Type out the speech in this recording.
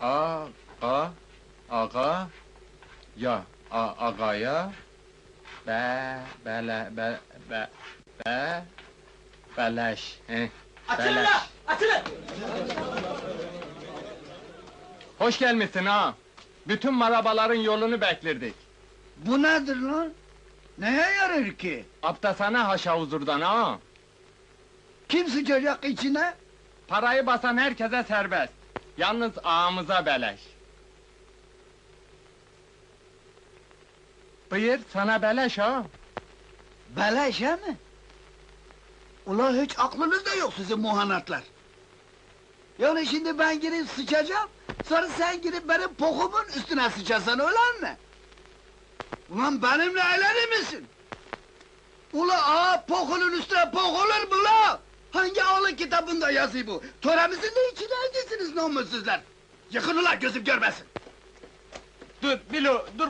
A, a, aga, ya, a, agaya, be, bele, be, be, be, beleş, he, Açılın beleş. Açılın! Hoş gelmişsin ha. Bütün marabaların yolunu beklerdik. Bu nedir lan? Neye yarar ki? Aptasana haşa huzurdan ha. Kim sıçacak içine? Parayı basan herkese serbest. Yalnız ağamıza beleş. Buyur, sana beleş ha. Beleş he mi? Ulan hiç aklınızda yok sizin muhanatlar. Yani şimdi ben girip sıçacağım, sonra sen girip benim pokumun üstüne sıçasan öyle mi? Ulan benimle eğlenir misin? Ula aa pokunun üstüne pok olur mu la? Hangi ağlı kitabında yazıyor bu? Töremizin de içine namussuzlar? Yıkın ulan gözüm görmesin. Dur, Bilo, dur.